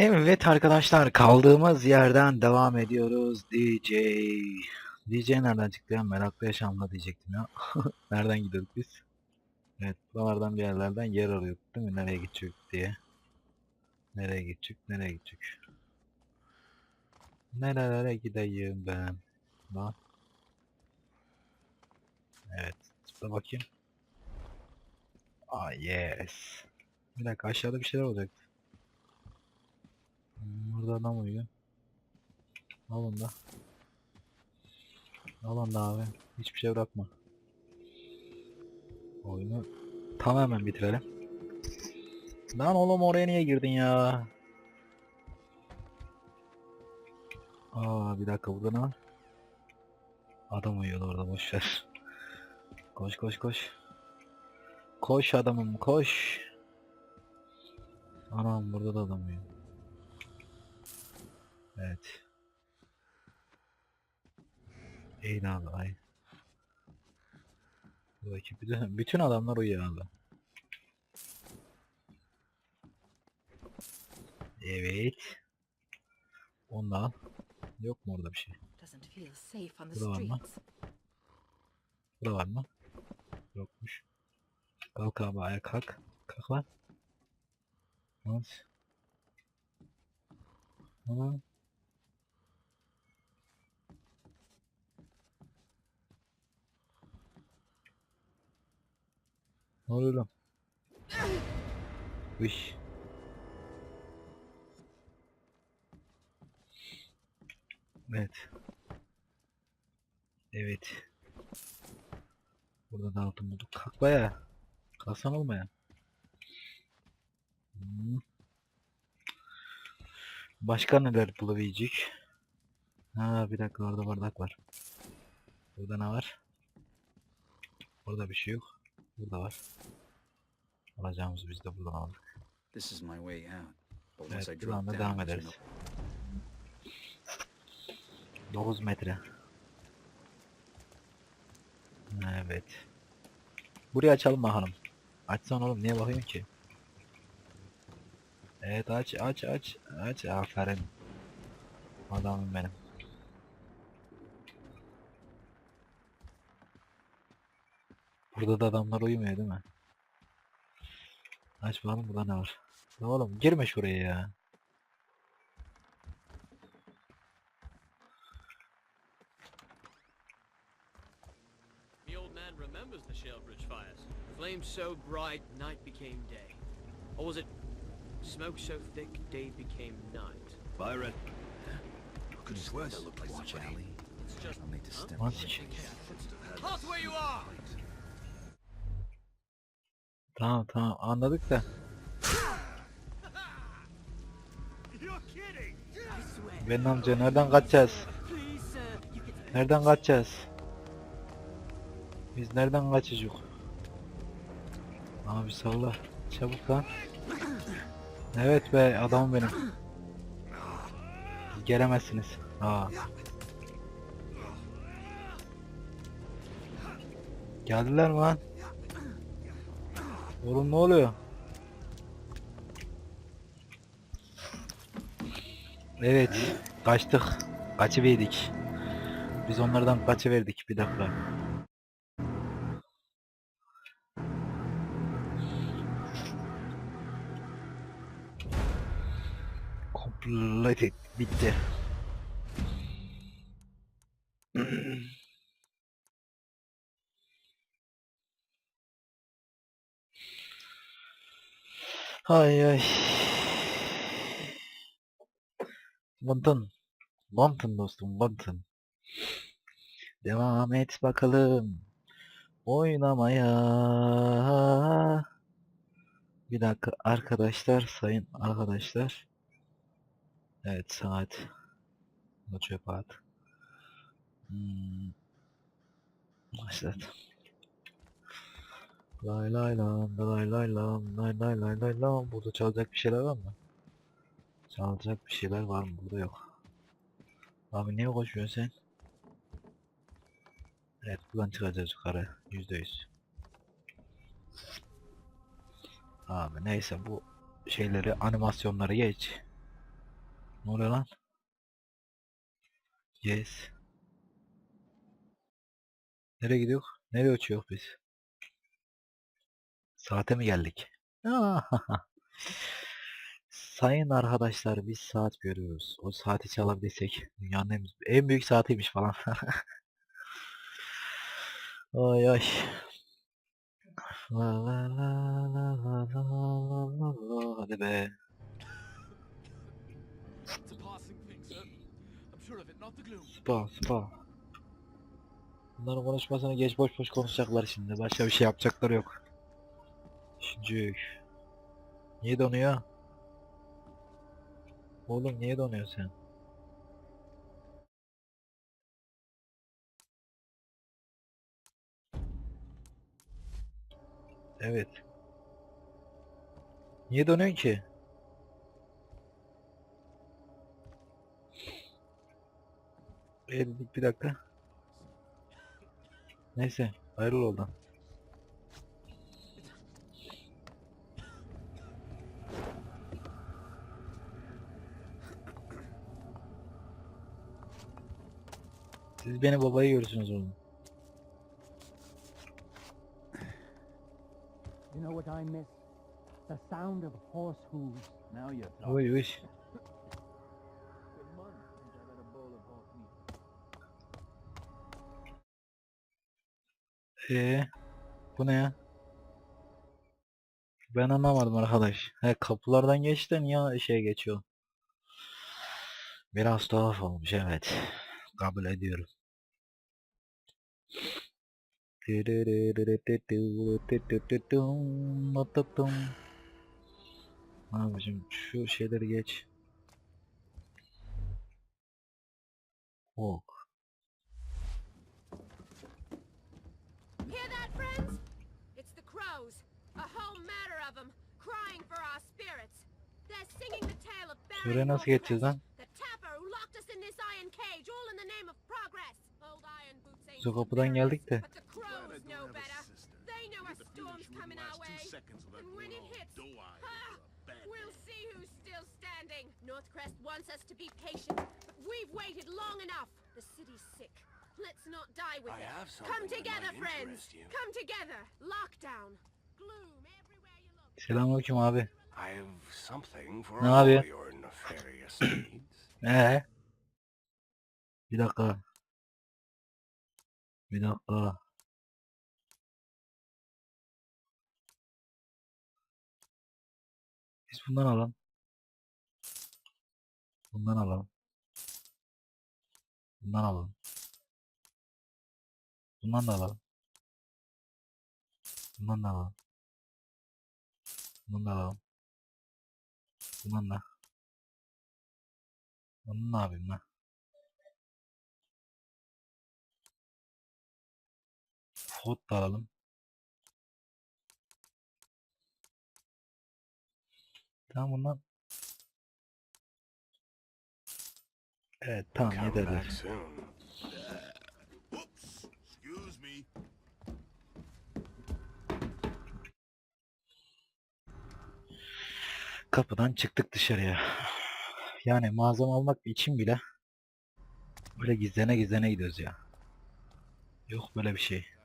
Evet arkadaşlar kaldığımız yerden devam ediyoruz DJ. DJ nereden çıktı ya? Meraklı yaşamda diyecektim ya. nereden gidiyorduk biz? Evet buralardan bir yerlerden yer arıyorduk değil mi? Nereye gidecek diye. Nereye gidecek? Nereye gidecek? Nerelere gideyim ben? Lan. Evet. Tıkla bakayım. Ah yes. Bir dakika aşağıda bir şeyler olacak. Burada adam uyuyor. Al onu da. Al onu da abi. Hiçbir şey bırakma. Oyunu tamamen bitirelim. Lan oğlum oraya niye girdin ya? Aa bir dakika burada ne var? Adam uyuyordu orada boşver. Koş koş koş. Koş adamım koş. Anam burada da adam uyuyor. Evet. İyi abi ay. Buradaki bütün, bütün adamlar uyuyor abi. Evet. Onu da al. Yok mu orada bir şey? Burada var mı? Burada var mı? Yokmuş. Kalk abi ayağa kalk. Kalk lan. Evet. Ana. Ne oluyor lan? Üş. Evet. Evet. Burada da altın bulduk. Kalk baya. Kalsan olmaya. Hmm. Başka neler bulabilecek? Ha bir dakika orada bardak var. Burada ne var? Burada bir şey yok. Burada var. Alacağımızı biz de buradan aldık. This is my way out. But once Evet bir drop down, devam there's ederiz. no 9 metre. Evet. Burayı açalım bakalım. Açsan oğlum niye bakıyorsun ki? Evet aç aç aç aç aferin. Adamım benim. Burada da adamlar uyumuyor değil mi? Aç bakalım burada ne var? Ne oğlum girme şuraya ya. The old man remembers the Shalebridge fires. Flames so bright, night became day. Or was it smoke so thick, day became night? Byron. Could sworn that looked like. It's just... I'll need to Huh? step. Halt where you are! Tamam tamam anladık da. Benim amca nereden kaçacağız? Nereden kaçacağız? Biz nereden kaçacağız? Abi salla. Çabuk lan. Evet be adamım benim. Gelemezsiniz. Aa. Geldiler mi lan? Oğlum ne oluyor? Evet. Kaçtık. Kaçıverdik. Biz onlardan kaçıverdik bir dakika. Completed. Bitti. Ay ay. Bantın. Bantın dostum bantın. Devam et bakalım. Oynamaya. Bir dakika arkadaşlar, sayın arkadaşlar. Evet saat. Bu çöpe at. Hmm. Başlat. Lay lay lam, lay lay lam, lay lay lay lay lam. Burada çalacak bir şeyler var mı? Çalacak bir şeyler var mı? Burada yok. Abi niye koşuyorsun sen? Evet buradan çıkacağız yukarı. Yüzde yüz. Abi neyse bu şeyleri animasyonları geç. Ne oluyor lan? Yes. Nereye gidiyor? Nereye uçuyor biz? Saate mi geldik? Sayın arkadaşlar biz saat görüyoruz. O saati çalabilsek dünyanın en, en büyük saatiymiş falan. oy oy. La la la la Hadi be. Spa spa. Bunların konuşmasını geç boş boş konuşacaklar şimdi. Başka bir şey yapacakları yok. Şimdi Niye donuyor? Oğlum niye donuyorsun sen? Evet. Niye donuyorsun ki? Ellik bir dakika. Neyse, hayırlı oldu. Siz beni babayı görürsünüz oğlum. You know what I miss? The sound of horse hooves. Now you're talking. Oy oy. Ee, bu ne ya? Ben anlamadım arkadaş. He kapılardan geçti de niye şey geçiyor? Biraz tuhaf olmuş evet. Kabul ediyorum. Abicim şu şeyleri geç. Ok. Buraya nasıl geçeceğiz lan? See who's still standing. Northcrest wants us to be patient, but we've waited long enough. The city's sick. Let's not die with I it. have Come together, friends. Come together. Lockdown. Gloom everywhere you look. Selamünaleyküm abi. I have something for all your nefarious needs. Ee? Bir dakika. Bir dakika. Biz bundan alalım. Bundan alalım. Bundan alalım. Bundan da alalım. Bundan da alalım. Bundan da alalım. Bundan da. Bunu ne yapayım lan? Hot da alalım. Tamam bundan. Evet tamam yeterli. Kapıdan çıktık dışarıya. Yani malzeme almak için bile böyle gizlene gizlene gidiyoruz ya. Yok böyle bir şey.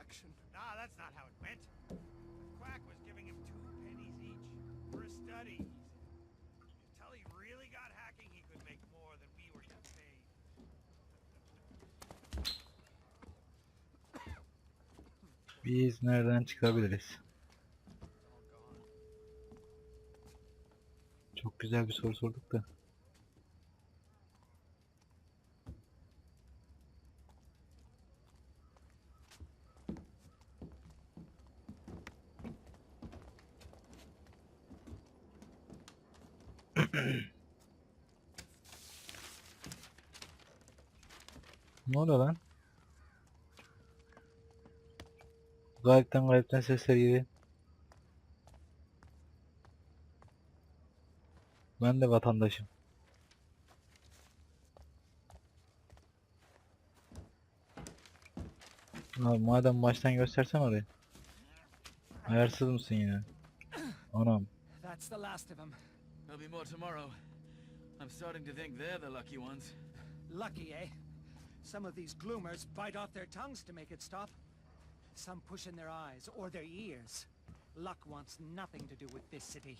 Collection? Nah, that's not how it went. The quack was giving him two pennies each for a study. If Tully really got hacking, he could make more than we were getting paid. Biz nereden çıkabiliriz? Güzel bir soru sorduk da. ne oluyor lan? Gayipten gayipten sesler geliyor. Ben de vatandaşım. Abi madem baştan göstersem orayı. Ayarsız mısın yine? Anam. That's the last of them. There'll be more tomorrow. I'm starting to think they're the lucky ones. Lucky, eh? Some of these gloomers bite off their tongues to make it stop. Some push in their eyes or their ears. Luck wants nothing to do with this city.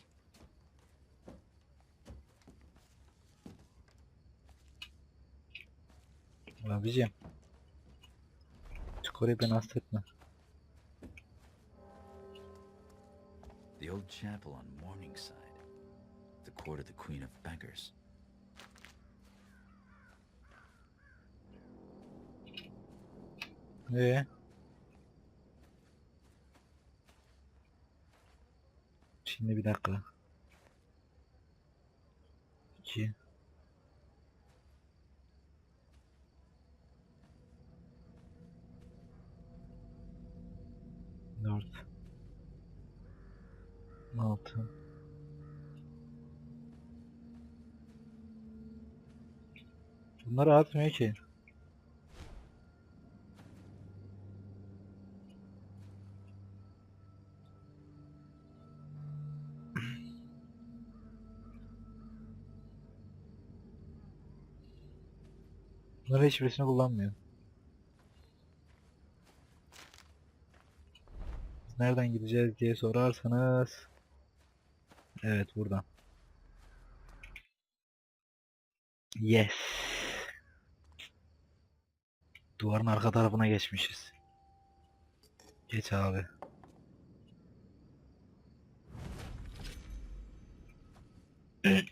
Abicim. Çık orayı beni hasta etme. The old chapel on Morningside. The court of the Queen of Beggars. Ee? Şimdi bir dakika. İki. Dört. Altı. Bunları atmıyor ki. Bunları hiçbirisini kullanmıyor. Nereden gideceğiz diye sorarsanız Evet buradan. Yes. Duvarın arka tarafına geçmişiz. Geç abi.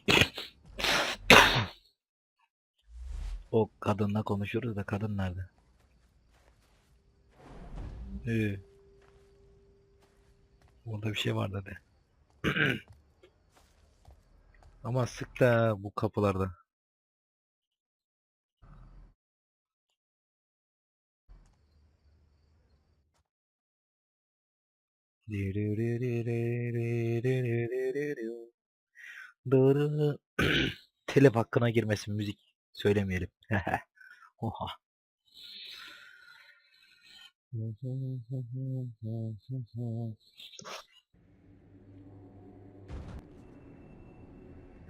O kadınla konuşuyoruz da kadın nerede? Ee, Orada bir şey var dedi. Ama sık da bu kapılarda. Telef hakkına girmesin müzik söylemeyelim. Oha.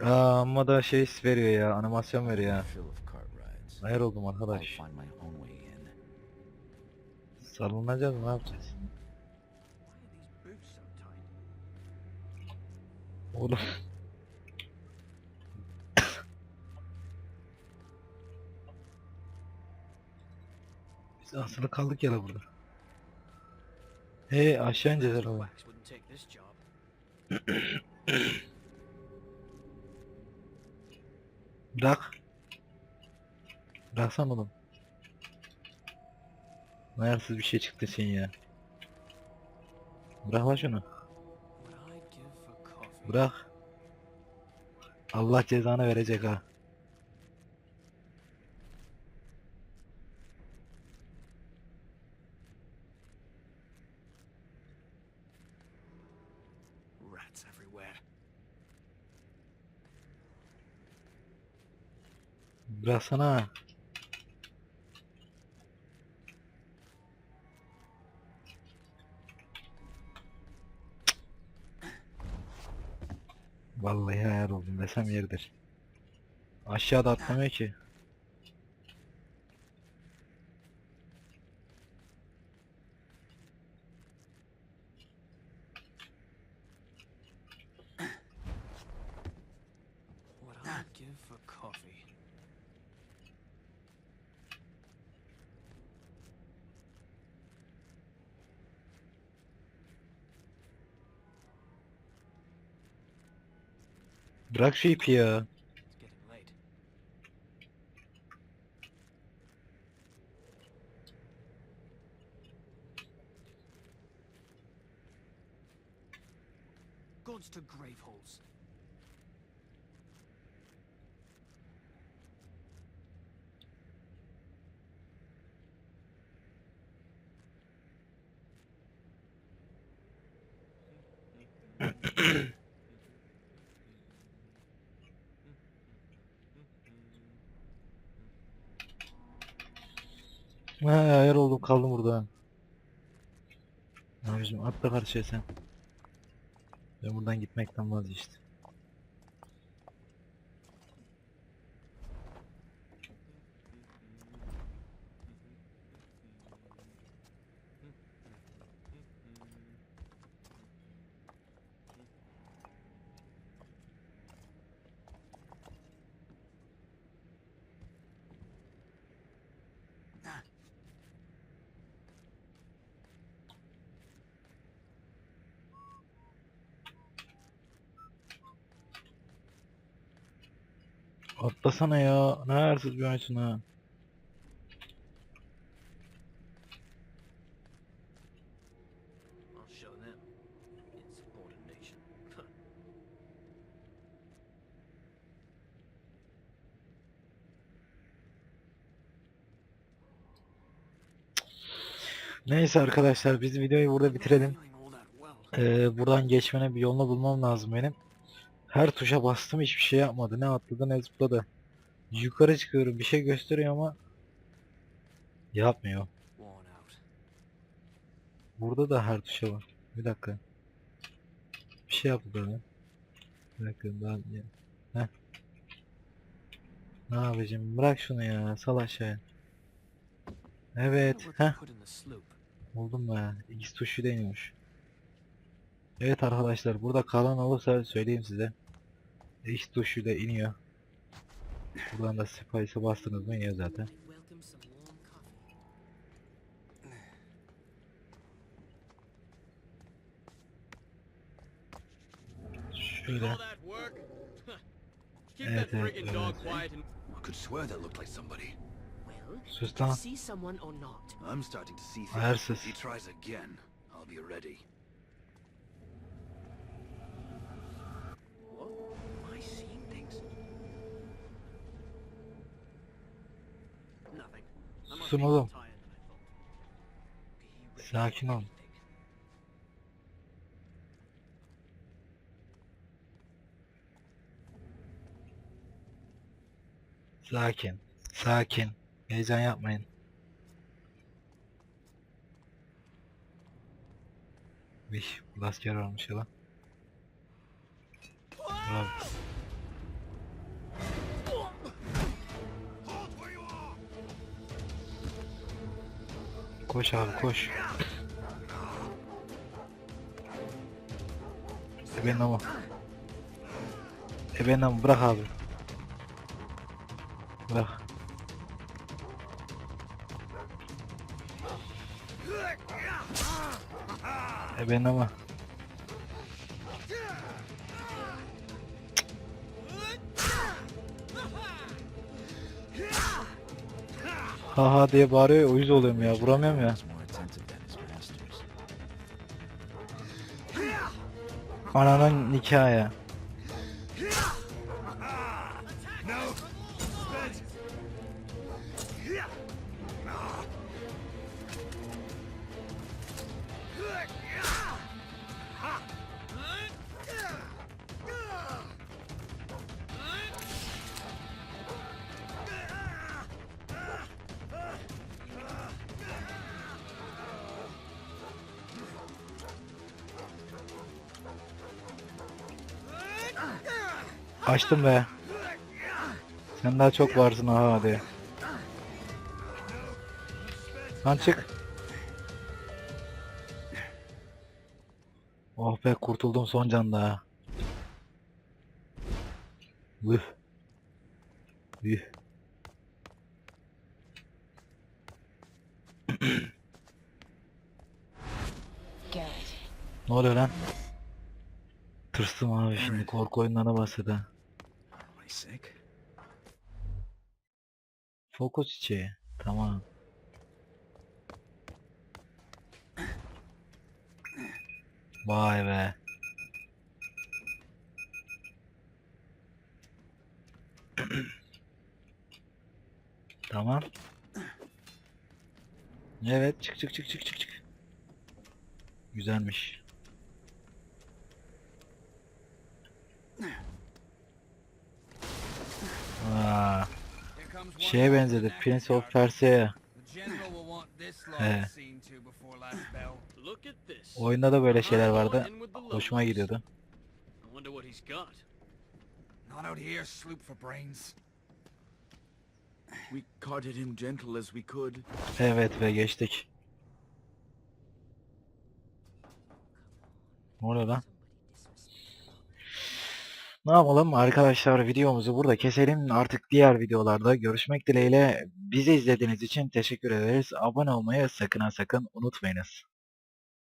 Aa, amma da şey veriyor ya, animasyon veriyor ya. Ayar oldum arkadaş. Salınacağız ne yapacağız? Oğlum. Biz asılı kaldık ya la burada. Hey aşağı ineceğiz herhalde. Bırak. Bıraksan oğlum. Ayarsız bir şey çıktı sen ya. Bırak lan şunu. Bırak. Allah cezanı verecek ha. Bıraksana. Vallahi ayar oldum desem yeridir. Aşağıda atlamıyor ki. Bırak şu ipi ya. To grave holes. He ayar oldum kaldım burada. Abicim atla karşıya sen. Ben buradan gitmekten vazgeçtim. Atlasana ya. Ne hırsız bir oyuncusun ha. Neyse arkadaşlar biz videoyu burada bitirelim. Ee, buradan geçmenin bir yolunu bulmam lazım benim. Her tuşa bastım hiçbir şey yapmadı. Ne atladı ne zıpladı. Yukarı çıkıyorum bir şey gösteriyor ama yapmıyor. Burada da her tuşa var. Bir dakika. Bir şey yaptı böyle. Bir dakika ya. Heh. Ne yapacağım? Bırak şunu ya. Sal aşağıya. Evet. Heh. Buldum be. X tuşu deniyormuş. Evet arkadaşlar burada kalan olursa söyleyeyim size. X tuşuyla iniyor. Buradan da Spice'a bastınız mı iniyor zaten. Şöyle. Evet, evet, evet. quiet and I Susun oğlum. Sakin ol. Sakin. Sakin. Heyecan yapmayın. Bu asker varmış ya lan. Bravo. Koş abi koş. Ebenin ama. Ebenin ama bırak abi. Bırak. Ebenin ama. Haha diye bağırıyor uyuz oluyorum ya vuramıyorum ya. Ananın nikahı ya. Açtım be. Sen daha çok varsın ha hadi. Lan çık. Oh be kurtuldum son canda. Üh. Üh. Garrett, Ne oluyor lan? Tırstım abi şimdi korku oyunlarına başladı. Am I sick? Fokus çiçeği. Tamam. Vay be. tamam. Evet çık çık çık çık çık çık. Güzelmiş. Aa, Here comes one şeye benzedi. Prince of. Persia'ya. He. Oyunda da böyle şeyler vardı. Hoşuma gidiyordu. Not out here, sloop for brains. We carted him gentle as we could. Evet ve geçtik. Ne oluyor lan? Ne yapalım arkadaşlar videomuzu burada keselim. Artık diğer videolarda görüşmek dileğiyle. Bizi izlediğiniz için teşekkür ederiz. Abone olmayı sakın sakın unutmayınız.